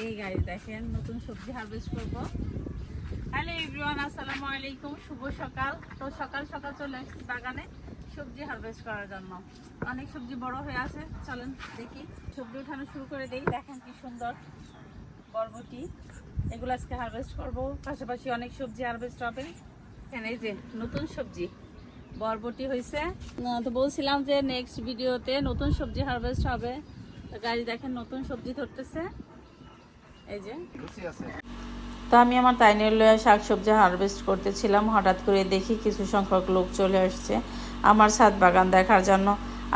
এই গাড়ি দেখেন, নতুন সবজি হারভেস্ট করব। হ্যালো এভরিওয়ান আসসালামু আলাইকুম, শুভ সকাল। তো সকাল সকাল চলে এসেছি বাগানে সবজি হারভেস্ট করার জন্য। অনেক সবজি বড় হয়ে আছে, চলেন দেখি। সবজি উঠানো শুরু করে দেই, দেখেন কি সুন্দর বরবটি। এগুলো আজকে হারভেস্ট করব। পাশাপাশি অনেক সবজি হারভেস্ট হবে। এখানে এই যে নতুন সবজি, বরবটি হয়েছে। তো বলছিলাম যে নেক্সট ভিডিওতে নতুন সবজি হারভেস্ট হবে। গাড়ি দেখেন নতুন সবজি ধরতেছে। এই যে। তো আমি আমার তাইনের লয়ে শাক সবজি হারভেস্ট করতেছিলাম হঠাৎ করে দেখি কিছু সংখ্যক লোক চলে আসছে আমার ছাদ বাগান দেখার জন্য।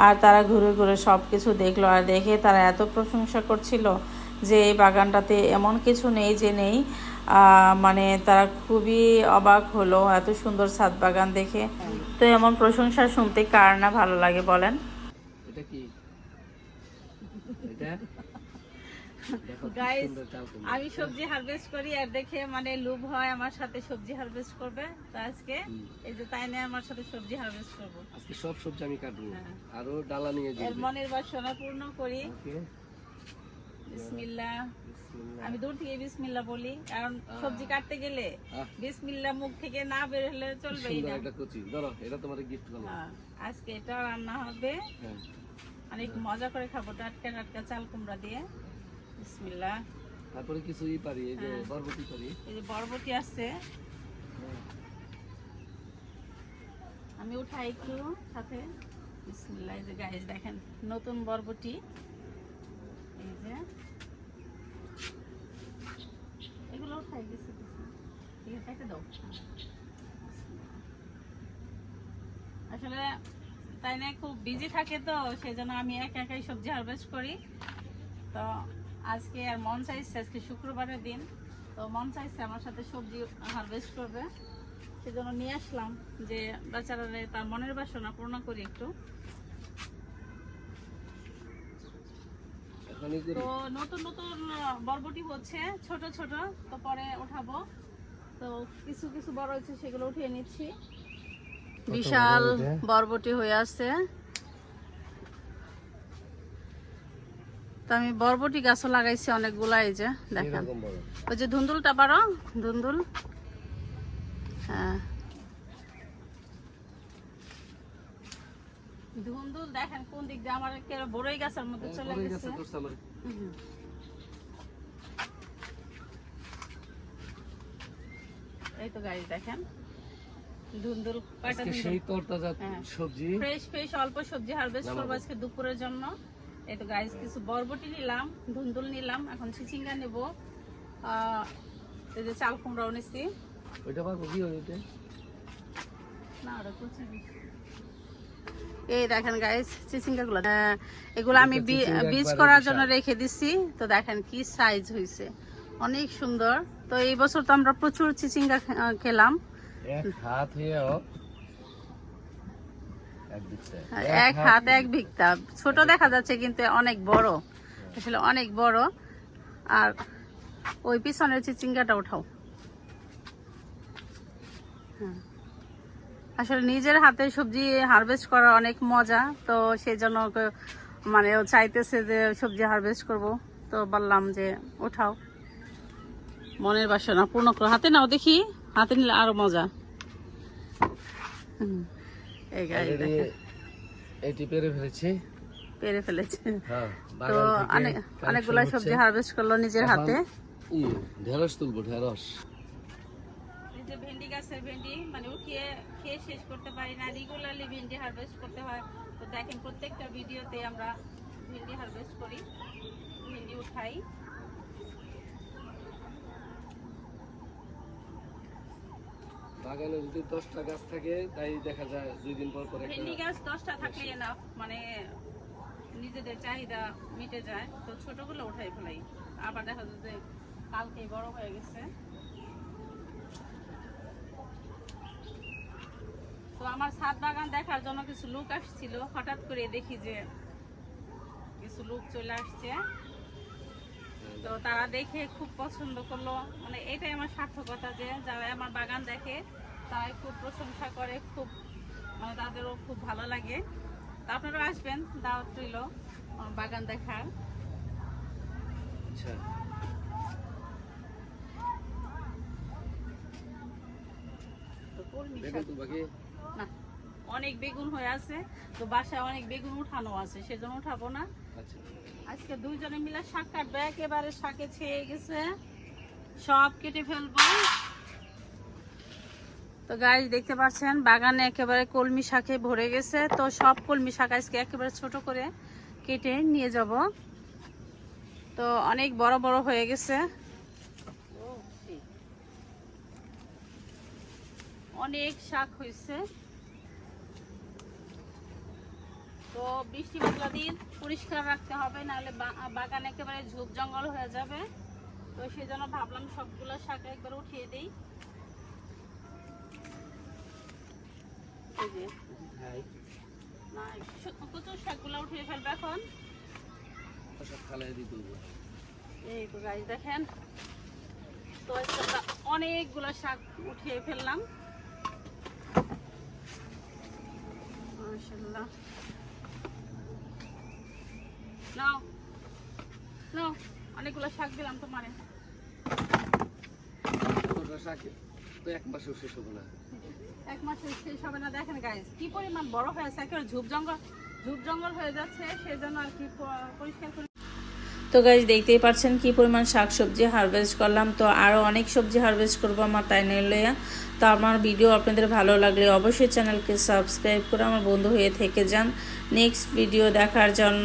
আর তারা ঘুরে ঘুরে সব কিছু দেখল আর দেখে তারা এত প্রশংসা করছিল যে এই বাগানটাতে এমন কিছু নেই যে নেই। আহ, মানে তারা খুবই অবাক হলো এত সুন্দর ছাদ বাগান দেখে। তো এমন প্রশংসা শুনতে কার না ভালো লাগে বলেন? এটা কি এটা কুমড়ো। আমি সবজি হারভেস্ট করি আর দেখে মানে লোভ হয় আমার সাথে সবজি হারভেস্ট করবে। তো আজকে এই যে তাই নিয়ে আমার সাথে সবজি হারভেস্ট করব। আজকে সব সবজি আমি কাটবো। হ্যাঁ। আরও ডালা নিয়ে যাব মনের বাসনা পূর্ণ করি। বিসমিল্লাহ। আমি দূর থেকে বিসমিল্লাহ বলি কারণ সবজি কাটতে গেলে আহ, বিসমিল্লাহ মুখ থেকে না বের হলে চলবেই না। একটা কচি। ধরো এটা তোমার গিফট করলাম। হ্যাঁ, আজকে এটা রান্না হবে। হ্যাঁ। অনেক মজা করে খাব টাটকা টাটকা চাল কুমড়া দিয়ে। বিসমিল্লাহ। তারপরে কিছু ই পারি এই যে হ্যাঁ। বরবটি পারি। এই যে বরবটি আছে। আমি উঠাই একটু সাথে। বিসমিল্লাহ এই যে গাইস দেখেন নতুন বরবটি। এই যে। এগুলো উঠাই দিছি। ঠিক আছে একটা দাও। আসলে তাই না খুব বিজি থাকে তো সেই জন্য আমি একা একাই সবজি হারভেস্ট করি। তো আজকে আর মন চাইছে আজকে শুক্রবারের দিন। তো মন চাইছে আমার সাথে সবজি হারভেস্ট করবে। সেজন্য নিয়ে আসলাম যে বেচারারে তার মনের বাসনা পূর্ণ করি একটু। তো নতুন নতুন বরবটি হচ্ছে ছোট ছোট তো পরে উঠাবো তো কিছু কিছু বড় হচ্ছে সেগুলো উঠিয়ে নিচ্ছি। বিশাল বরবটি হয়ে আছে তো আমি বরবটি গাছও লাগাইছি অনেকগুলা এই যে দেখেন। ওই যে ধুন্দুলটা পারো? ধুন্দুল? হ্যাঁ। ধুন্দুল দেখেন কোন দিক দিয়ে আমার বড়ই গাছের মধ্যে চলে গেছে। এই তো গাড়ি দেখেন। ধুন্দুল কয়টা সেই তরতাজা হ্যাঁ। সবজি। ফ্রেশ ফ্রেশ অল্প সবজি হারভেস্ট করব। আজকে দুপুরের জন্য। এই তো গাইস কিছু বরবটি নিলাম ধুন্দুল নিলাম এখন চিচিঙ্গা নেব। এই যে চাল কুমড়াও নিচ্ছি ওইটা পাবো কি ওইটা? না ওটা কুচি। এই দেখেন গাইস চিচিঙ্গা গুলো এগুলো আমি বীজ করার জন্য রেখে দিছি। তো দেখেন কি সাইজ হয়েছে অনেক সুন্দর। তো এই বছর তো আমরা প্রচুর চিচিঙ্গা খেলাম। এক হাত হয়েও এক হাত এক ভিক্তা ছোট দেখা যাচ্ছে কিন্তু অনেক বড়। আসলে অনেক বড়। আর ওই পিছনের চিচিঙ্গাটা উঠাও হ্যাঁ। আসলে নিজের হাতে সবজি হারভেস্ট করা অনেক মজা। তো সেই জন্য মানে ও চাইতেছে যে সবজি হারভেস্ট করব। তো বললাম যে উঠাও মনের বাসনা পূর্ণ করো। হাতে নাও দেখি। হাতে নিলে আরও মজা। হুম। এই এটি পেরে ফেলেছি। পেরে ফেলেছে। হ্যাঁ তো অনেক অনেকগুলা। সবজি হারভেস্ট করল নিজের হাতে। ঢেঁড়স তুলবো ঢেঁড়স। যে ভেন্ডি গাছের ভেন্ডি মানে উঠিয়ে খেয়ে শেষ করতে পারি না। রেগুলারলি ভেন্ডি হারভেস্ট করতে হয়। তো দেখেন প্রত্যেকটা ভিডিওতে আমরা ভেন্ডি হারভেস্ট করি। ভেন্ডি উঠাই। বাগানে যদি দশটা গাছ থাকে, তাই দেখা যায় দুই দিন পর পর ভেন্ডি গাছ দশটা থাকলে মানে নিজেদের চাহিদা মিটে যায়। তো ছোটগুলো উঠাই ফেলাই। আবার দেখা যায় যে কালকেই বড় হয়ে গেছে। তো আমার ছাদ বাগান দেখার জন্য কিছু লোক আসছিল। হঠাৎ করে দেখি যে কিছু লোক চলে আসছে। তো তারা দেখে খুব পছন্দ করল। মানে এটাই আমার সার্থকতা যে যারা আমার বাগান দেখে তারাই খুব প্রশংসা করে খুব মানে তাদেরও খুব ভালো লাগে। তো আপনারাও আসবেন দাওয়াত রইল বাগান দেখার। অনেক বেগুন হয়ে আছে। তো বাসায় অনেক বেগুন উঠানো আছে সেজন্য উঠাবো না। আজকে দুইজনে মিলে শাক কাটবে একেবারে শাকে ছেয়ে গেছে। সব কেটে ফেলব। তো গাছ দেখতে পাচ্ছেন, বাগানে একেবারে কলমি শাকে ভরে গেছে। তো সব কলমি শাক আজকে একেবারে ছোট করে কেটে নিয়ে যাব। তো অনেক বড় বড় হয়ে গেছে। অনেক শাক হয়েছে। তো বৃষ্টি বাদলা দিন পরিষ্কার রাখতে হবে নাহলে বাগান একেবারে ঝোপ জঙ্গল হয়ে যাবে। তো সেই জন্য ভাবলাম সবগুলো শাক একবার উঠিয়ে দিই। কচুর শাকগুলো উঠিয়ে ফেলবে এখন। এই তো গাছ দেখেন। তো অনেকগুলো শাক উঠিয়ে ফেললাম। মাশাআল্লাহ। নাও। নাও অনেকগুলো শাক দিলাম তোমারে। তো এক মাসেও শেষ হবে না। এক মাসে শেষ হবে না। দেখেন গাইস কি পরিমাণ বড় হয়েছে একেবারে ঝুপ জঙ্গল ঝুপ জঙ্গল হয়ে যাচ্ছে সেজন্য আর কি পরিষ্কার করে তো গাইজ দেখতেই পাচ্ছেন কি পরিমাণ শাক সবজি হারভেস্ট করলাম। তো আরও অনেক সবজি হারভেস্ট করব আমার তাই নিলে তো আমার ভিডিও আপনাদের ভালো লাগলে অবশ্যই চ্যানেলকে সাবস্ক্রাইব করে আমার বন্ধু হয়ে থেকে যান। নেক্সট ভিডিও দেখার জন্য